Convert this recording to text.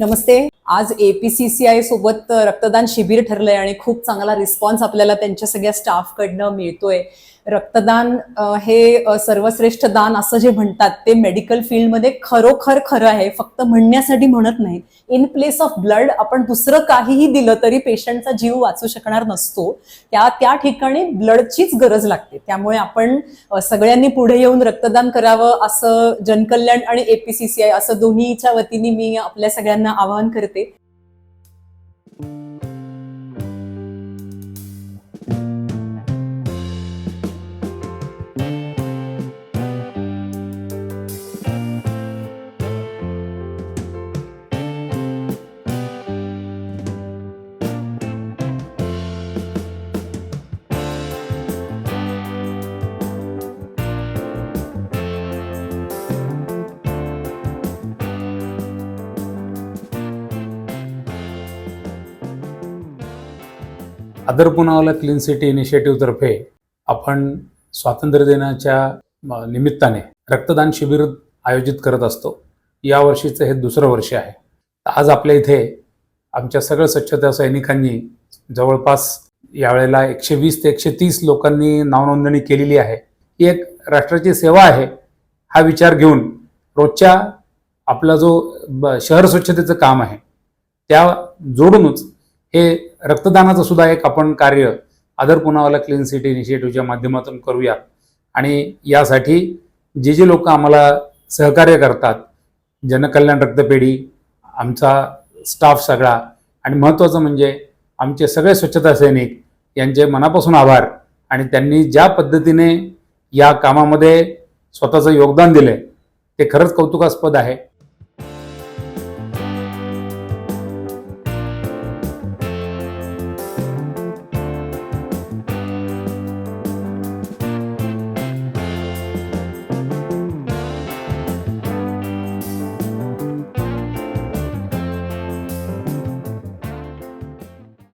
नमस्ते. आज एपीसीसीआय सोबत रक्तदान शिबिर ठरलंय आणि खूप चांगला रिस्पॉन्स आपल्याला त्यांच्या सगळ्या स्टाफकडनं मिळतोय. रक्तदान हे सर्वश्रेष्ठ दान असं जे म्हणतात ते मेडिकल फील्डमध्ये खरोखर खरं आहे फक्त म्हणण्यासाठी म्हणत नाही. इन प्लेस ऑफ ब्लड आपण दुसरं काहीही दिलं तरी पेशंटचा जीव वाचू शकणार नसतो. त्या त्या ठिकाणी ब्लडचीच गरज लागते. त्यामुळे आपण सगळ्यांनी पुढे येऊन रक्तदान करावं असं जनकल्याण आणि एपीसीसीआय असं दोन्हीच्या वतीने मी आपल्या सगळ्यांना आवाहन करते आदर पुनावाला क्लीन सिटी इनिशिएटिव्हतर्फे आपण स्वातंत्र्य दिनाच्या निमित्ताने रक्तदान शिबिर आयोजित करत असतो. या वर्षीचं हे दुसरं वर्ष आहे. आज आपल्या इथे आमच्या सगळ्या स्वच्छता सैनिकांनी जवळपास यावेळेला एकशे वीस ते एकशे तीस लोकांनी नावनोंदणी केलेली आहे. ही एक राष्ट्राची सेवा आहे हा विचार घेऊन रोजच्या आपला जो ब- शहर स्वच्छतेचं काम आहे त्या जोडूनच हे रक्तदानाचं सुद्धा एक आपण कार्य आदर पुनावाला क्लीन सिटी इनिशिएटिव्हच्या माध्यमातून करूया. आणि यासाठी जे जे लोक आम्हाला सहकार्य करतात जनकल्याण रक्तपेढी आमचा स्टाफ सगळा आणि महत्त्वाचं म्हणजे आमचे सगळे स्वच्छता सैनिक यांचे मनापासून आभार. आणि त्यांनी ज्या पद्धतीने या कामामध्ये स्वतःचं योगदान दिलं ते खरंच कौतुकास्पद आहे.